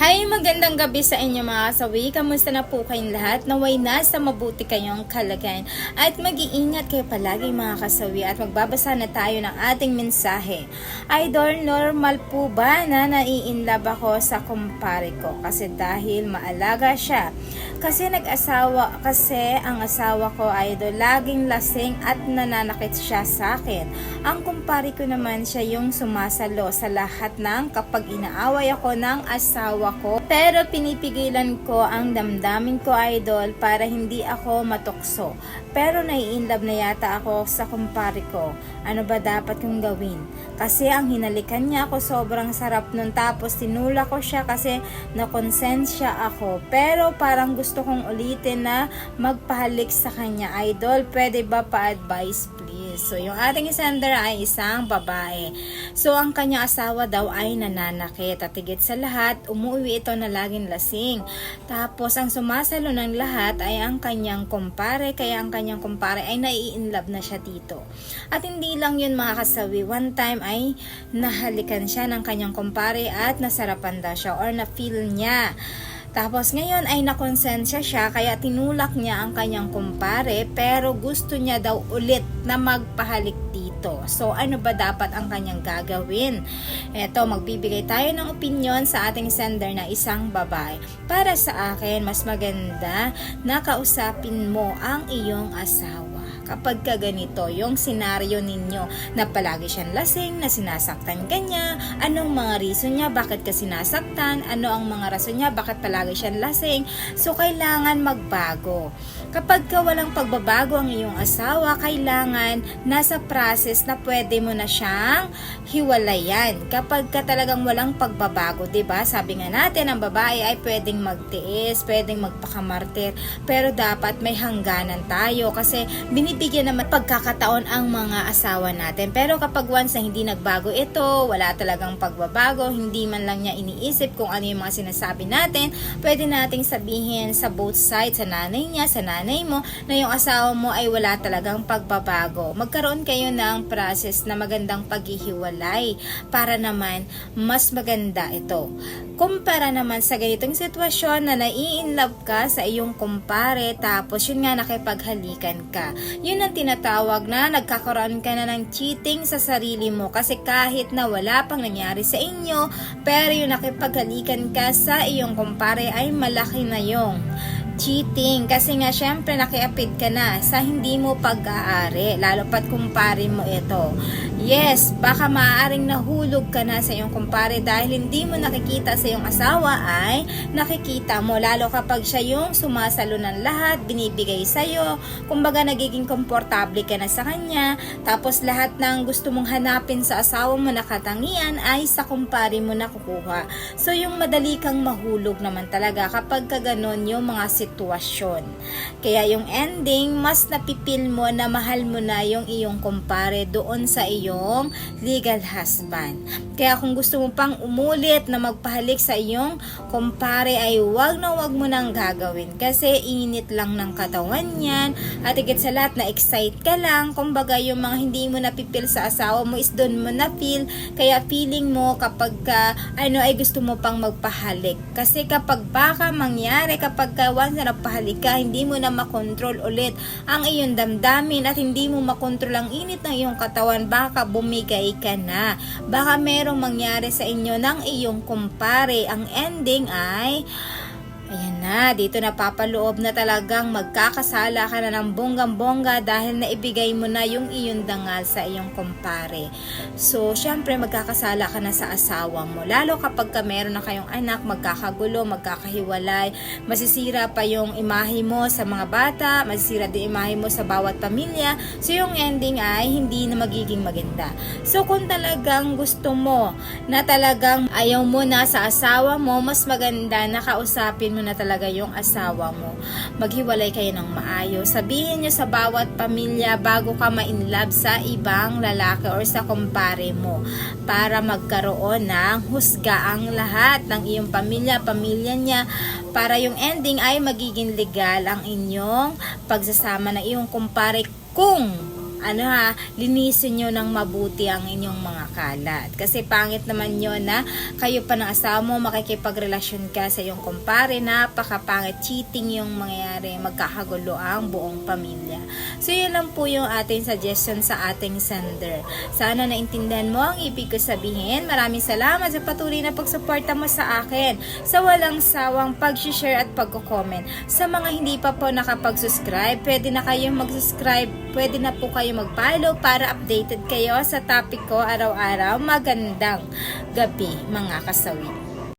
Hi, magandang gabi sa inyo mga kasawi. Kamusta na po kayong lahat? Naway nasa mabuti kayong kalagayan. At mag-iingat kayo palagi mga kasawi at magbabasa na tayo ng ating mensahe. Idol, normal po ba na naiinlove ako sa kumpare ko? Kasi dahil maalaga siya. Kasi nag-asawa, kasi ang asawa ko, idol, laging lasing at nananakit siya sa akin. Ang kumpare ko naman siya yung sumasalo sa lahat ng kapag inaaway ako ng asawa ko. Pero pinipigilan ko ang damdamin ko, idol, para hindi ako matukso. Pero nai-inlove na yata ako sa kumpare ko. Ano ba dapat kong gawin? Kasi ang hinalikan niya ako sobrang sarap nun. Tapos tinula ko siya kasi na-consent siya ako. Pero parang gusto kong ulitin na magpahalik sa kanya, idol. Pwede ba pa-advise please? So, yung ating sender ay isang babae. So, ang kanyang asawa daw ay nananakit. At higit sa lahat, umuwi ito na laging lasing. Tapos, ang sumasalo ng lahat ay ang kanyang kumpare. Kaya ang kanyang kumpare ay nai-inlove na siya dito. At hindi lang yun mga kasawi. One time ay nahalikan siya ng kanyang kumpare at nasarapan daw siya or na-feel niya. Tapos ngayon ay nakonsensya siya kaya tinulak niya ang kanyang kumpare pero gusto niya daw ulit na magpahalik dito. So ano ba dapat ang kanyang gagawin? Eto, magbibigay tayo ng opinion sa ating sender na isang babae. Para sa akin, mas maganda na kausapin mo ang iyong asawa kapag ka ganito yung senaryo ninyo na palagi siyang lasing, na sinasaktan ka niya, anong mga reason niya, bakit ka sinasaktan, ano ang mga rason niya, bakit palagi siyang lasing. So, kailangan magbago. Kapag ka walang pagbabago ang iyong asawa, kailangan nasa process na pwede mo na siyang hiwalayan. Kapag ka talagang walang pagbabago, ba? Sabi nga natin, ang babae ay pwedeng magtiis, pwedeng magpakamartir, pero dapat may hangganan tayo kasi binibigyan naman pagkakataon ang mga asawa natin. Pero kapag once na hindi nagbago ito, wala talagang pagbabago, hindi man lang niya iniisip kung ano yung mga sinasabi natin, pwede nating sabihin sa both sides, sa nanay niya, sa nanay mo, na yung asawa mo ay wala talagang pagbabago. Magkaroon kayo ng process na magandang paghihiwalay para naman mas maganda ito. Kumpara naman sa ganitong sitwasyon na nai-inlove ka sa iyong kumpare tapos yun nga nakipaghalikan ka. Yun ang tinatawag na nagkakaroon ka na ng cheating sa sarili mo kasi kahit na wala pang nangyari sa inyo pero yung nakipaghalikan ka sa iyong kumpare ay malaki na yung cheating. Kasi nga syempre nakiapid ka na sa hindi mo pag-aari lalo pat kumpare mo ito yes baka maaaring nahulog ka na sa iyong kumpare dahil hindi mo nakikita sa iyong asawa ay nakikita mo. Lalo kapag siya yung sumasalo ng lahat binibigay sa iyo kumbaga nagiging komportable ka na sa kanya. Tapos lahat ng gusto mong hanapin sa asawa mo na katangian ay sa kumpare mo nakukuha. So yung madali kang mahulog naman talaga kapag ka yung mga sitwasyon. Kaya yung ending, mas napipil mo na mahal mo na yung iyong kumpare doon sa iyong legal husband. Kaya kung gusto mo pang umulit na magpahalik sa iyong kumpare ay wag na wag mo nang gagawin kasi init lang ng katawan yan at higit sa lahat na excite ka lang. Kumbaga yung mga hindi mo napipil sa asawa mo is doon mo na feel kaya feeling mo kapag ka, ano ay gusto mo pang magpahalik. Kasi kapag baka mangyari kapag ka once na napahalik ka hindi mo na makontrol ulit ang iyong damdamin at hindi mo makontrol ang init ng iyong katawan. Baka bumigay ka na. Baka merong mangyari sa inyo ng iyong kumpare. Ang ending ay Ayan na, dito napapaloob na talagang magkakasala ka na ng bonggang-bongga dahil naibigay mo na yung iyong dangal sa iyong kumpare. So, syempre magkakasala ka na sa asawa mo. Lalo kapag ka meron na kayong anak, magkakagulo, magkakahiwalay, masisira pa yung imahe mo sa mga bata, masisira din imahe mo sa bawat pamilya. So, yung ending ay hindi na magiging maganda. So, kung talagang gusto mo na talagang ayaw mo na sa asawa mo, mas maganda na kausapin mo na talaga yung asawa mo. Maghiwalay kayo ng maayos. Sabihin nyo sa bawat pamilya bago ka ma-inlove sa ibang lalaki or sa kumpare mo para magkaroon ng husga ang lahat ng iyong pamilya, pamilya niya para yung ending ay magiging legal ang inyong pagsasama ng iyong kumpare kung ano ha, linisin nyo ng mabuti ang inyong mga kalat. Kasi pangit naman yun na kayo pa ng asawa mo, makikipagrelasyon ka sa iyong kumpare, napakapangit, cheating yung mangyayari, magkakagulo ang buong pamilya. So yun lang po yung ating suggestion sa ating sender. Sana naintindihan mo ang ibig ko sabihin. Maraming salamat sa patuloy na pagsuporta mo sa akin, sa walang sawang pag-share at pagko-comment. Sa mga hindi pa po nakapag-subscribe, pwede na kayong mag-subscribe, pwede na po kayo mag-follow para updated kayo sa topic ko araw-araw. Magandang gabi mga kasawi.